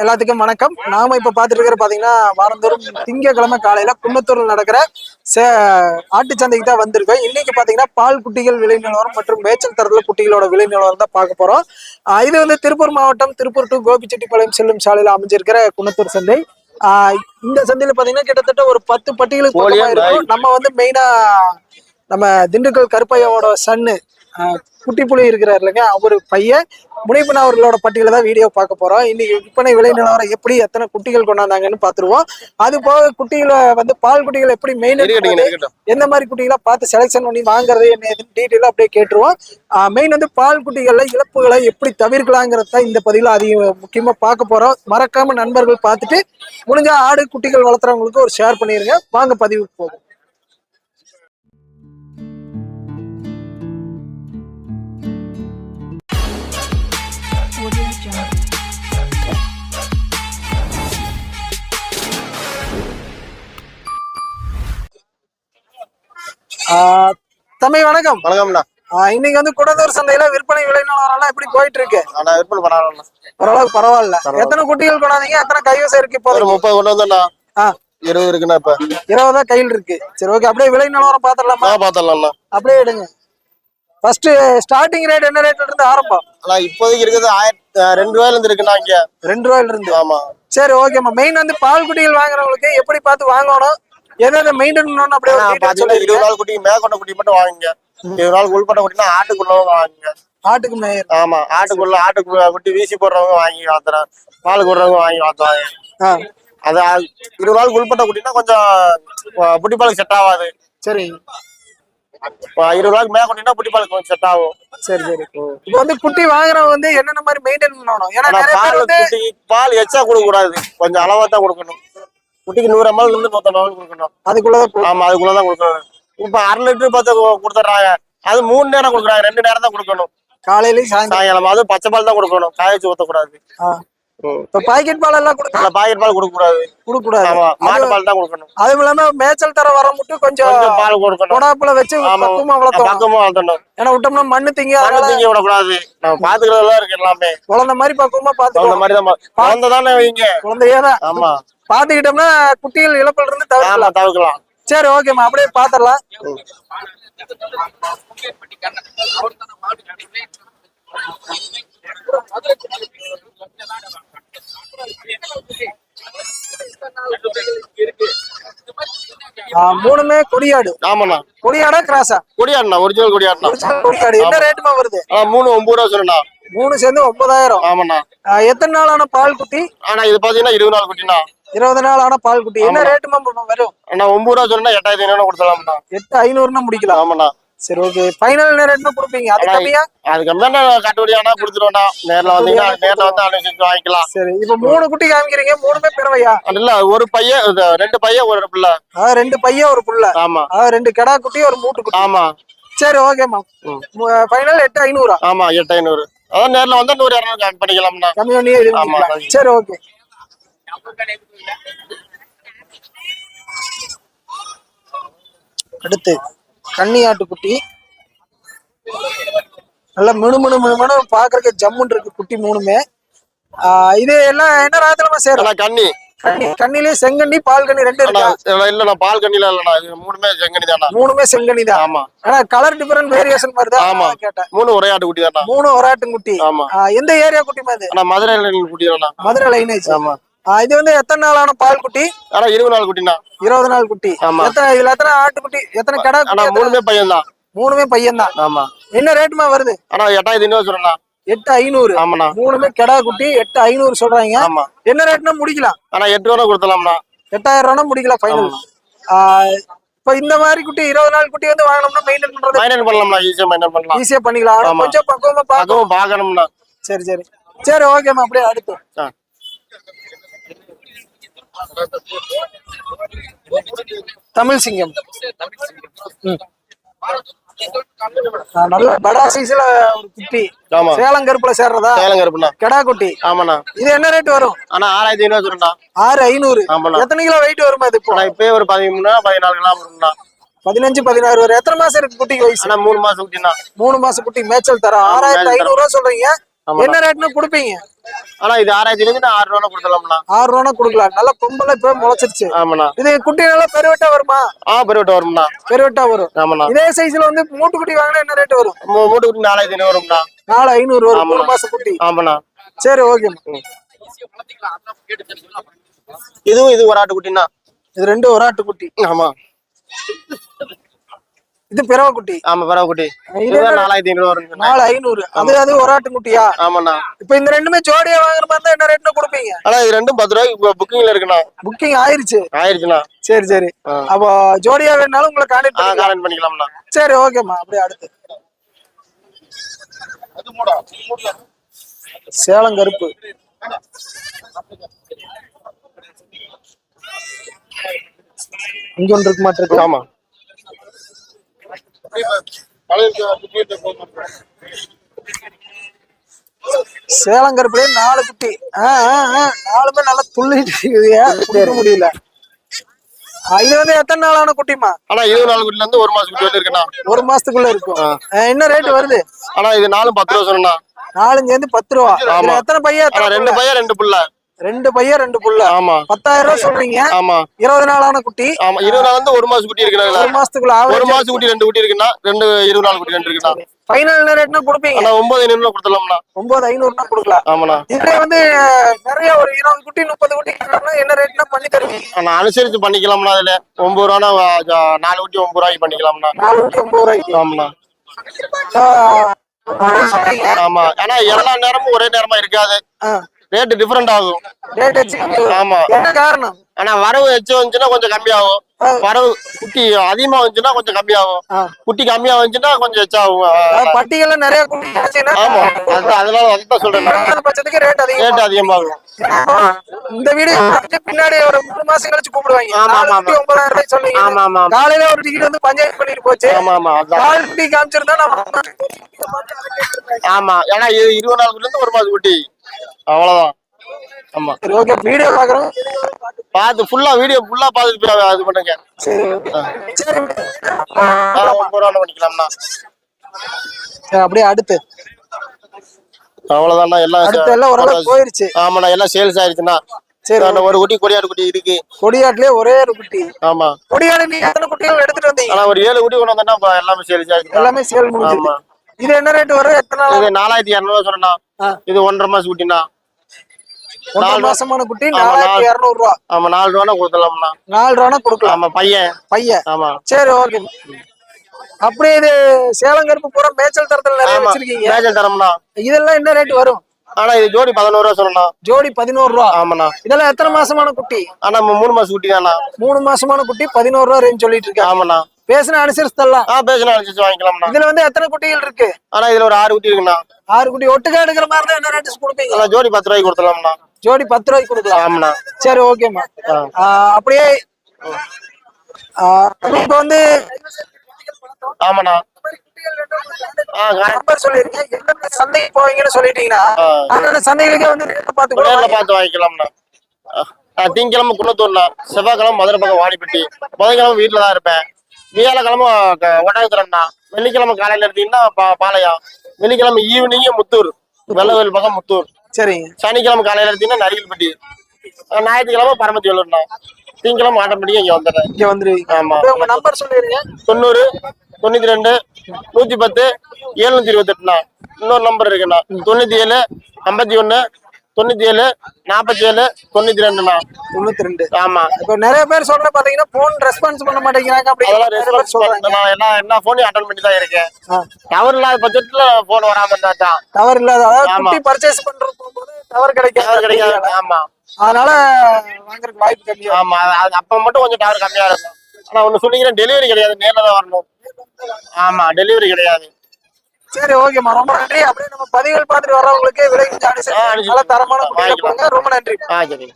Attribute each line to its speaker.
Speaker 1: எல்லாத்துக்கும் வணக்கம். நாம இப்ப பாத்துட்டு இருக்கிற பாத்தீங்கன்னா வாரந்தோறும் திங்கக்கிழமை காலையில குன்னத்தூர்ல நடக்கிற சே ஆட்டுச்சந்தைக்கு தான் வந்திருக்கோம். இன்னைக்கு பாத்தீங்கன்னா பால் குட்டிகள் விலை நிலவரம் மற்றும் மேய்ச்சல் தரத்துல குட்டிகளோட விலை நிலவரம் தான் பார்க்க போறோம். இது வந்து திருப்பூர் மாவட்டம் திருப்பூர் டு கோபிச்செட்டிப்பாளையம் செல்லும் சாலையில அமைஞ்சிருக்கிற குன்னத்தூர் சந்தை. ஆஹ் இந்த சந்தையில பாத்தீங்கன்னா கிட்டத்தட்ட ஒரு பத்து பட்டிகளுக்கு இருக்கும். நம்ம வந்து மெயினா நம்ம திண்டுக்கல் கருப்பையாவோட சன்னு குட்டி புலி இருக்கிறார் இல்லைங்க அவரு பையன் முனிப்பன் அவர்களோட பட்டியல தான் வீடியோ பார்க்க போறோம். இன்னைக்கு விற்பனை விலை நிலவரம் எப்படி எத்தனை குட்டிகள் கொண்டாந்தாங்கன்னு பாத்துருவோம் அது போக குட்டிகளை வந்து பால் குட்டிகள் எப்படி மெயின் எந்த மாதிரி குட்டிகளா பார்த்து செலெக்ஷன் பண்ணி வாங்குறது என்ன ஏதுன்னு டீட்டெயிலாக அப்படியே கேட்டுருவோம். மெயின் வந்து பால் குட்டிகள்ல இழப்புகளை எப்படி தவிர்க்கலாங்கிறத இந்த பதிவில் அதிக முக்கியமா பார்க்க போறோம். மறக்காம நண்பர்கள் பார்த்துட்டு முடிஞ்சா ஆடு குட்டிகள் வளர்த்துறவங்களுக்கு ஒரு ஷேர் பண்ணிருங்க. வாங்க பதிவுக்கு போகும் தம்பி வணக்கம்.
Speaker 2: வணக்கம்ண்ணா
Speaker 1: இன்னைக்கு வந்து குடந்தூர் சந்தையில விற்பனை விலை நிலவரம் எப்படி போயிட்டு இருக்கு
Speaker 2: நான் விற்பனை பண்ணலாம்
Speaker 1: ஓரளவுக்கு பரவாயில்ல.
Speaker 2: பரவாயில்ல.
Speaker 1: எத்தனை குட்டிகள் கொண்டாந்தீங்க? எத்தனை கைவசம் இருக்கு இப்போ
Speaker 2: முப்பது கொண்டு வந்தேண்ணா
Speaker 1: ஆ.
Speaker 2: இருபது இருக்குண்ணா இப்ப.
Speaker 1: இருபதா கையில் இருக்கு. சரி ஓகே அப்படியே விலை நிலவரம் பாத்திரலாமா
Speaker 2: நான் பாத்திரலாம்ண்ணா
Speaker 1: அப்படியே எடுங்க. ஃபர்ஸ்ட் ஸ்டார்டிங் ரேட் என்ன ரேட்ல இருந்து ஆரம்பம்?
Speaker 2: ஆனா இப்போதைக்கு இருக்குது ஆயிரத்தி ரெண்டு ரூபாயில இருந்து இருக்குண்ணா இங்க.
Speaker 1: ரெண்டு ரூபாயில இருந்து.
Speaker 2: ஆமா.
Speaker 1: சரி ஓகேம்மா மெயின் வந்து பால் குட்டிகள் வாங்குறவங்களுக்கு எப்படி பார்த்து வாங்கணும்? எதை மெயின்டைன் பண்ணணும் அப்படியே
Speaker 2: பாத்தீங்கன்னா. இருபது நாள் குட்டி மேற்கொண்ட குட்டி மட்டும் வாங்குங்க. இருபது நாள் உள்பட்ட குட்டினா ஆட்டுக்குள்ளவங்க வாங்குங்க.
Speaker 1: ஆட்டுக்கு மேயர்.
Speaker 2: ஆமா ஆட்டுக்குள்ள ஆட்டுக்குள்ள குட்டி வீசி போடுறவங்க வாங்கி வாத்துறேன். பால் போடுறவங்க வாங்கி வாத்துவாங்க அது இருபது நாள் உள்பட்ட குட்டினா கொஞ்சம் புட்டி பாலுக்கு செட் ஆகாது
Speaker 1: சரி.
Speaker 2: இருபது நாளுக்கு மேல குட்டினா புட்டி பாலுக்கு கொஞ்சம் செட் ஆகும்.
Speaker 1: சரி சரி. இப்போ வந்து குட்டி வாங்குறவங்க வந்து என்னென்ன மாதிரி மெயின்டைன் பண்ணணும்? ஏன்னா
Speaker 2: பால் குட்டி பால் எச்சா கொடுக்க கூடாது கொஞ்சம் அளவா தான் கொடுக்கணும். குட்டிக்கு நூறு எம்எல் இருந்து நூத்தம்பது எம்எல் கொடுக்கணும்.
Speaker 1: அதுக்குள்ளதான்
Speaker 2: ஆமா அதுக்குள்ளதான் கொடுக்கணும். இப்ப அரை லிட்டர் பத்து கொடுத்துட்றாங்க. அது மூணு நேரம் கொடுக்குறாங்க. ரெண்டு நேரம் தான் கொடுக்கணும்.
Speaker 1: காலையிலயும்
Speaker 2: சாயங்காலம் அது பச்சை பால் தான் கொடுக்கணும். காய வச்சு ஊத்தக்கூடாது.
Speaker 1: இப்ப பாக்கெட் பால் எல்லாம் கொடுக்க
Speaker 2: அந்த பாக்கெட் பால் கொடுக்க கூடாது
Speaker 1: கொடுக்க கூடாது
Speaker 2: ஆமா மாட்டு பால் தான் கொடுக்கணும்.
Speaker 1: அதுவும் இல்லாம மேய்ச்சல் தர வர மட்டும் கொஞ்சம்
Speaker 2: பால் கொடுக்கணும்.
Speaker 1: கொடாப்புல வச்சு. பக்குவமா வளர்த்தோம்
Speaker 2: பக்கமா வளர்த்தணும்.
Speaker 1: ஏன்னா விட்டோம்னா மண்ணு திங்க
Speaker 2: மண்ணு தீங்க நம்ம பாத்துக்கிறதெல்லாம் இருக்கு எல்லாமே.
Speaker 1: குழந்தை மாதிரி பக்குவமா
Speaker 2: அந்த
Speaker 1: பாத்துக்கணும்
Speaker 2: மாதிரி தான் குழந்தை தானே வைங்க
Speaker 1: குழந்தையேதான்.
Speaker 2: ஆமா.
Speaker 1: பாத்துக்கிட்டோம்னா குட்டிகள் இழப்பில் இருந்து தவிர்க்கலாம்.
Speaker 2: தவிர்க்கலாம்.
Speaker 1: சரி ஓகேம்மா அப்படியே பாத்திரலாம். மூணுமே கொடியாடு.
Speaker 2: ஆமாண்ணா.
Speaker 1: கொடியாடா கிராஸா?
Speaker 2: கொடியாடுண்ணா ஒரிஜினல் கொடியாடுண்ணா.
Speaker 1: கொடியாடு. என்ன ரேட்டுமா வருது?
Speaker 2: மூணு ஒன்பது ரூபா சொல்லுண்ணா.
Speaker 1: மூணு சேர்ந்து ஒன்பதாயிரம்.
Speaker 2: ஆமாண்ணா.
Speaker 1: எத்தனை நாளான பால் குட்டி?
Speaker 2: ஆனா இது பாத்தீங்கன்னா இருபது நாள் குட்டிண்ணா.
Speaker 1: இருபது நாள் ஆன பால் குட்டி. என்ன ரேட்டுமா வரும்
Speaker 2: ஆனா ஒன்பது ரூபா சொன்னா எட்டாயிரத்தி ஐநூறு கொடுத்துடலாம்ண்ணா.
Speaker 1: எட்டு ஐநூறுனா முடிக்கலாம்.
Speaker 2: ஆமாண்ணா.
Speaker 1: சரி ஓகே ஃபைனல் என்ன ரேட்னா கொடுப்பீங்க? அது
Speaker 2: ஆனா,
Speaker 1: கம்மியா?
Speaker 2: அது கம்மியான கட்டுப்படியானா கொடுத்துருவோம்ண்ணா. நேர்ல வந்தீங்கன்னா நேர்ல வந்து அனுசரிச்சு வாங்கிக்கலாம்.
Speaker 1: சரி இப்ப மூணு குட்டி காமிக்கிறீங்க. மூணுமே பிறவையா?
Speaker 2: இல்ல ஒரு பையன் ரெண்டு பையன் ஒரு பிள்ளை.
Speaker 1: ரெண்டு பையன் ஒரு புள்ள.
Speaker 2: ஆமா.
Speaker 1: ரெண்டு கிடா குட்டி ஒரு மூட்டு குட்டி.
Speaker 2: ஆமா.
Speaker 1: சரி ஓகேம்மா. ஃபைனல் எட்டு ஐநூறா?
Speaker 2: ஆமா எட்டு ஐநூறு. அதான் நேர்ல வந்தா நூறு இரநூறு கம்மி பண்ணிக்கலாம்ண்ணா.
Speaker 1: கம்மி பண்ணி. சரி ஓகே அடுத்து கன்னியாட்டு குட்டி நல்லா மினு மினு மினு மினு. பாக்குறதுக்கு ஜம்முன்னு இருக்கு குட்டி மூணுமே. இது எல்லாம் என்ன ராத்திரமா சேரும்?
Speaker 2: கண்ணி
Speaker 1: கன்னி. கண்ணிலே செங்கண்ணி பால் கண்ணி ரெண்டு
Speaker 2: இல்லண்ணா பால் கண்ணில இல்லண்ணா இது மூணுமே செங்கனி தானா
Speaker 1: மூணுமே செங்கண்ணி தான்.
Speaker 2: ஆமா.
Speaker 1: ஆனா கலர் டிஃபரெண்ட் வேரியேஷன் வருதா
Speaker 2: ஆமா.
Speaker 1: அதான் கேட்டேன்.
Speaker 2: மூணு ஒரே ஆட்டு குட்டி தானா
Speaker 1: மூணு ஒராட்டும் குட்டி
Speaker 2: ஆமா
Speaker 1: எந்த ஏரியா குட்டி மாதிரி?
Speaker 2: ஆனா மதுரை குட்டி தானா
Speaker 1: மதுரை லைனேஜ்
Speaker 2: ஆமா.
Speaker 1: இது வந்து எத்தனை நாளான பால் குட்டி
Speaker 2: ஆனா இருபது நாள் குட்டிண்ணா.
Speaker 1: இருபது நாள் குட்டி.
Speaker 2: ஆமா.
Speaker 1: எத்தனை இதுல எத்தனை ஆட்டுக்குட்டி? எத்தனை கடா
Speaker 2: ஆனா
Speaker 1: குட்டி
Speaker 2: மூணுமே பையன் தான்
Speaker 1: மூணுமே பையன் தான்
Speaker 2: ஆமா.
Speaker 1: என்ன ரேட்டுமா வருது?
Speaker 2: ஆனா எட்டாயிரத்தி ஐநூறு சொல்லண்ணா
Speaker 1: எட்டு ஐநூறு.
Speaker 2: ஆமாண்ணா.
Speaker 1: மூணுமே கெடா குட்டி எட்டு ஐநூறு சொல்றாங்க.
Speaker 2: ஆமா.
Speaker 1: என்ன ரேட்னா முடிக்கலாம்.
Speaker 2: ஆனா எட்டு ரூபா கொடுத்தலாம்ண்ணா
Speaker 1: எட்டாயிரம் ரூபா முடிக்கலாம் ஃபைனல் இப்ப இந்த மாதிரி குட்டி இருபது நாள் குட்டி வந்து வாங்கினோம்னா மெயின்டைன் பண்றது
Speaker 2: மைனன் பண்ணலாம்ண்ணா ஈஸியா மைனன் பண்ணலாம்.
Speaker 1: ஈஸியா பண்ணிக்கலாம். ஆனா. கொஞ்சம் பக்குவமா பார்க்கணும்.
Speaker 2: அதுவும் பார்க்கணும்ண்ணா.
Speaker 1: சரி சரி. சரி ஓகேம்மா அப்படியே அடுத்து. தமிழ் சிங்கம். நல்ல படா சைஸ்ல ஒரு குட்டி.
Speaker 2: ஆமா.
Speaker 1: சேலம் கருப்புல சேர்றதா?
Speaker 2: சேலம் கருப்புண்ணா.
Speaker 1: கெடா குட்டி.
Speaker 2: ஆமாண்ணா.
Speaker 1: இது என்ன ரேட் வரும்?
Speaker 2: ஆனா ஆறாயிரத்தி ஐநூறு சொல்லுண்ணா
Speaker 1: ஆறு ஐநூறு.
Speaker 2: ஆமாண்ணா.
Speaker 1: எத்தனை கிலோ வெயிட் வருமா இது இப்போ?
Speaker 2: இப்பயே ஒரு பதிமூணு பதினாலு கிலோ வரும்ண்ணா.
Speaker 1: பதினஞ்சு பதினாறு வரும். எத்தனை மாசம் இருக்கு குட்டிக்கு வயசு?
Speaker 2: மூணு மாசம் குட்டிண்ணா.
Speaker 1: மூணு மாசம் குட்டி மேய்ச்சல் தரம். ஆறாயிரத்தி ஐநூறு ரூபா சொல்றீங்க. என்ன ரேட்னு கொடுப்பீங்க?
Speaker 2: ஆனா இது ஆறாயிரத்தி இருந்துச்சு ஆறு ரூபா கொடுத்துடலாம்ண்ணா.
Speaker 1: ஆறு ரூபா கொடுக்கலாம். நல்லா பொம்பளை இப்ப முளைச்சிருச்சு.
Speaker 2: ஆமாண்ணா.
Speaker 1: இது குட்டி நல்லா பெருவெட்டா வருமா?
Speaker 2: ஆ பெருவிட்ட வரும்ண்ணா.
Speaker 1: பெருவெட்டா வரும்.
Speaker 2: ஆமாண்ணா.
Speaker 1: இதே சைஸ்ல வந்து மூட்டு குட்டி வாங்கினா என்ன ரேட் வரும்?
Speaker 2: மூட்டு குட்டி நாலாயிரத்தி ஐநூறு வரும்ண்ணா.
Speaker 1: நாலு ஐநூறு வரும். மூணு மாசம் குட்டி.
Speaker 2: ஆமாண்ணா.
Speaker 1: சரி ஓகே
Speaker 2: இதுவும் இது ஒரு
Speaker 1: இது ரெண்டு ஒரு ஆட்டு குட்டி
Speaker 2: ஆமா.
Speaker 1: இது பிறவ குட்டி
Speaker 2: ஆமா பரவ குட்டி
Speaker 1: இது
Speaker 2: இதுதான் நாலாயிரத்தி ஐநூறு வரும்
Speaker 1: நாலு ஐநூறு. அது அது ஒரு ஆட்டு குட்டியா?
Speaker 2: ஆமாண்ணா.
Speaker 1: இப்ப இந்த ரெண்டுமே ஜோடியா வாங்குற மாதிரி தான் என்ன ரேட்னு கொடுப்பீங்க?
Speaker 2: ஆனா இது ரெண்டும் பத்து ரூபாய்க்கு புக்கிங்ல இருக்குண்ணா.
Speaker 1: புக்கிங் ஆயிருச்சு.
Speaker 2: ஆயிருச்சுண்ணா.
Speaker 1: சரி சரி. அப்போ ஜோடியா வேணாலும் உங்களை கான்டாக்ட் பண்ணிக்கலாம்.
Speaker 2: காலன் பண்ணிக்கலாம்ண்ணா.
Speaker 1: சரி ஓகேம்மா. அப்படியே அடுத்து. சேலம் கருப்பு. இங்க ஒன்று இருக்க மாட்டிருக்கு
Speaker 2: ஆமா.
Speaker 1: சேலம் கருப்புலயே நாலு குட்டி. ஆ, ஆ, ஆ, நாலுமே நல்லா துள்ளிட்டு இருக்குது முடியல. இது வந்து எத்தனை நாளான குட்டிமா
Speaker 2: ஆனா இருபது நாலு குட்டில இருந்து ஒரு மாசம் குட்டி வந்து இருக்குண்ணா
Speaker 1: ஒரு மாசத்துக்குள்ள இருக்கும். என்ன ரேட் வருது?
Speaker 2: ஆனா இது நாலும் பத்து ரூபா சொன்னா
Speaker 1: நாலஞ்சு வந்து பத்து ரூபா. எத்தனை பையன்?
Speaker 2: ரெண்டு? பையன் ரெண்டு புள்ள.
Speaker 1: ரெண்டு பையன் ரெண்டு புள்ள
Speaker 2: ஆமா
Speaker 1: பத்தாயிரம் ரூபாய் சொல்றீங்க
Speaker 2: ஆமா
Speaker 1: இருபது நாளான குட்டி
Speaker 2: ஆமா இருபது நாள் வந்து ஒரு மாசம் குட்டி
Speaker 1: ஒரு
Speaker 2: இருக்குண்ணா
Speaker 1: மாசத்துக்குள்ள
Speaker 2: ஒரு மாசம் குட்டி ரெண்டு குட்டி இருக்குண்ணா ரெண்டு இருபது நாள் குட்டி ரெண்டு இருக்குண்ணா
Speaker 1: ஃபைனல் என்ன ரேட்னா கொடுப்பீங்க
Speaker 2: ஆனா ஒன்பது ஐநூறு கொடுத்துடலாம்ண்ணா
Speaker 1: ஒன்பது ஐநூறுனா கொடுக்கலாம்
Speaker 2: ஆமாண்ணா
Speaker 1: இதுல வந்து நிறைய ஒரு இருபது குட்டி முப்பது குட்டி என்ன ரேட்னா பண்ணி தருவீங்க
Speaker 2: ஆனா அனுசரிச்சு பண்ணிக்கலாம்ண்ணா அதுல ஒன்பது ரூபானா நாலு குட்டி ஒன்பது ரூபாய்க்கு பண்ணிக்கலாம்ண்ணா
Speaker 1: நாலு குட்டி ஒன்பது ரூபாய்க்கு
Speaker 2: ஆமாண்ணா ஆமா ஆனா எல்லா நேரமும் ஒரே நேரமா இருக்காது
Speaker 1: ஆ,
Speaker 2: ரேட் டிஃபரெண்ட் ஆகும் ஆமா.
Speaker 1: என்ன காரணம்?
Speaker 2: ஆனா வரவு எச்சு வந்துச்சுன்னா கொஞ்சம் கம்மியாகும். வரவு குட்டி அதிகமா வந்துச்சுன்னா கொஞ்சம் கம்மியாகும். குட்டி கம்மியா வந்துச்சுன்னா கொஞ்சம் எச்சாகும்.
Speaker 1: அதாவது பட்டியல்ல நிறைய
Speaker 2: ஆமா. அதான் அதனால அதுதான் சொல்றேன்
Speaker 1: பட்சத்துக்கு ரேட் அதிகம்
Speaker 2: ரேட் அதிகமாகும்.
Speaker 1: இந்த வீடியோ பின்னாடி ஒரு மூணு மாசம் கழிச்சு கூப்பிடுவாங்க.
Speaker 2: ஆமா, ஆமா,
Speaker 1: ஒன்பதாயிரம் ரூபாய் சொன்னீங்க.
Speaker 2: ஆமா ஆமா.
Speaker 1: காலையில ஒரு டிக்கெட் வந்து பஞ்சாயத்து பண்ணிட்டு போச்சு.
Speaker 2: ஆமா ஆமா
Speaker 1: குட்டி காமிச்சிருந்தா
Speaker 2: ஆமா ஏன்னா இருபது நாளுக்குள்ள இருந்து ஒரு மாசம் குட்டி. அவ்வளவுதான். ஆமா.
Speaker 1: சரி ஓகே வீடியோ பாக்குறோம்
Speaker 2: பார்த்து ஃபுல்லா வீடியோ ஃபுல்லா பார்த்துட்டு போய் இது பண்ணுங்க.
Speaker 1: சரி சரி
Speaker 2: ஒன்பது ரூபா பண்ணிக்கலாம்ண்ணா.
Speaker 1: சரி, அப்படியே அடுத்து.
Speaker 2: அவ்வளவுதாண்ணா எல்லாம்
Speaker 1: அடுத்து எல்லாம் ஓரளவு போயிருச்சு.
Speaker 2: ஆமாண்ணா எல்லாம் சேல்ஸ் ஆயிருச்சுண்ணா.
Speaker 1: சரி
Speaker 2: அந்த ஒரு குட்டி கொடியாடு குட்டி இருக்கு.
Speaker 1: கொடியாட்டுலயே ஒரே ஒரு குட்டி.
Speaker 2: ஆமா.
Speaker 1: கொடியாடு நீங்க எத்தனை குட்டிகள் எடுத்துட்டு வந்தீங்க?
Speaker 2: ஆனா ஒரு ஏழு குட்டி கொண்டு வந்தா எல்லாமே சேல்ஸ் ஆயிருக்கு
Speaker 1: எல்லாமே சேல்
Speaker 2: ஆமா.
Speaker 1: இது என்ன ரேட் வரும்? எத்தனை
Speaker 2: நாலாயிரத்தி இரநூறுவா சொன்னா. இது ஒன்றரை மாசம்
Speaker 1: ஒன்றரை
Speaker 2: நாலு
Speaker 1: மாசமான குட்டி நாலாயிரத்தி
Speaker 2: நாலு.
Speaker 1: இருநூறு ரூபா
Speaker 2: ஆமா நாலு ரூபானா கொடுத்துடலாம்ண்ணா.
Speaker 1: நாலு ரூபானா கொடுக்கலாம்.
Speaker 2: ஆமா பையன்.
Speaker 1: பையன்.
Speaker 2: ஆமா.
Speaker 1: சரி ஓகே. அப்படியே இது சேலம் கருப்பு பூரா மேய்ச்சல் தரத்துல நிறைய வச்சிருக்கீங்க.
Speaker 2: மேஜர் தரம்ண்ணா.
Speaker 1: இதெல்லாம் என்ன ரேட் வரும்?
Speaker 2: ஆனா இது ஜோடி பதினோரு ரூபா சொன்னா
Speaker 1: ஜோடி பதினோரு ரூபா.
Speaker 2: ஆமாண்ணா.
Speaker 1: இதெல்லாம் எத்தனை மாசமான குட்டி?
Speaker 2: ஆனா மூணு மாசம் குட்டி தானா
Speaker 1: மூணு மாசமான குட்டி பதினோரு ரூபா ரேஞ்ச் சொல்லிட்டு இருக்காங்க.
Speaker 2: ஆமாண்ணா.
Speaker 1: பேசின அனுசரிச்சு
Speaker 2: ஆ பேசினா அனுசரிச்சு வாங்கிக்கலாம்ண்ணா.
Speaker 1: இதுல வந்து எத்தனை குட்டிகள் இருக்கு?
Speaker 2: ஆனா இதுல ஒரு ஆறு குட்டி இருக்குண்ணா
Speaker 1: ஆறு குட்டி. ஒட்டுக்கா எடுக்கிற மாதிரி தான் என்ன ரேட் கொடுப்பீங்க?
Speaker 2: ஜோடி பத்து ரூபாய்க்கு கொடுத்துடலாம்ண்ணா.
Speaker 1: ஜோடி பத்து ரூபாய்க்கு கொடுக்கலாம்.
Speaker 2: ஆமாண்ணா.
Speaker 1: சரி ஓகேம்மா. அப்படியே இப்ப வந்து
Speaker 2: ஆமாண்ணா.
Speaker 1: சந்தைக்கு போவீங்கன்னு சொல்லிட்டீங்கன்னா சந்தைகளுக்கே வந்து பார்த்து
Speaker 2: வாங்கிக்கலாம்ண்ணா. ஆ, திங்கக்கிழமை குன்னத்தூர்ண்ணா. செவ்வாய்க்கிழமை மதுரை பக்கம் வாடிப்பட்டி. புதன்கிழமை வீட்டில் தான் இருப்பேன். வியாழக்கிழமை ஒட்டகத்துறண்ணா வெள்ளிக்கிழமை காலையில எடுத்தீங்கன்னா பாளையம். வெள்ளிக்கிழமை ஈவினிங் முத்தூர். வெள்ளவேல் பக்கம் முத்தூர்.
Speaker 1: சரிங்க.
Speaker 2: சனிக்கிழமை காலையில எடுத்தீங்கன்னா நரிகல்பட்டி ஞாயிற்றுக்கிழமை பரமத்தி வேலூர்ண்ணா திங்கக்கிழமை ஆட்டோமேட்டிக்காக இங்கே வந்துடுறேன்.
Speaker 1: இங்க வந்துருவீங்க.
Speaker 2: ஆமா.
Speaker 1: உங்க நம்பர் சொல்லிருங்க
Speaker 2: தொண்ணூறு தொண்ணூத்தி ரெண்டு நூத்தி பத்து எழுநூத்தி இருபத்தெட்டுண்ணா. இன்னொரு நம்பர் இருக்குண்ணா. தொண்ணூத்தி ஏழு ஐம்பத்தி ஒண்ணு தொண்ணூத்தி ஏழு நாற்பத்தி ஏழு தொண்ணூத்தி ரெண்டுண்ணா
Speaker 1: தொண்ணூத்தி ரெண்டு
Speaker 2: ஆமா.
Speaker 1: இப்போ நிறைய பேர் சொல்ற பாத்தீங்கன்னா போன் ரெஸ்பான்ஸ் பண்ண மாட்டேங்கிறாங்க அப்படி சொல்றாங்க.
Speaker 2: நான். போனையும் அட்டன் பண்ணி தான் இருக்கேன். டவர் இல்லாத பட்சத்துல போன் வராம இருந்தா
Speaker 1: டவர் இல்லாத அதாவது. குட்டி பர்ச்சேஸ் பண்றது போகும்போது டவர் கிடைக்காது.
Speaker 2: டவர் கிடைக்காது. ஆமா.
Speaker 1: அதனால வாங்குறதுக்கு வாய்ப்பு கம்மியா
Speaker 2: ஆமா. அப்ப மட்டும் கொஞ்சம் டவர் கம்மியா இருக்கும். ஆனா ஒண்ணு சொன்னீங்கன்னா டெலிவரி கிடையாது. நேர்ல தான் வரணும். ஆமா டெலிவரி கிடையாது.
Speaker 1: சரி ஓகேம்மா ரொம்ப நன்றி. அப்படியே நம்ம பதிவுகள் பார்த்துட்டு வர்றவங்களுக்கு விலை. நல்ல தரமான. கொடுங்க ரொம்ப நன்றி.
Speaker 2: ஆ சரி.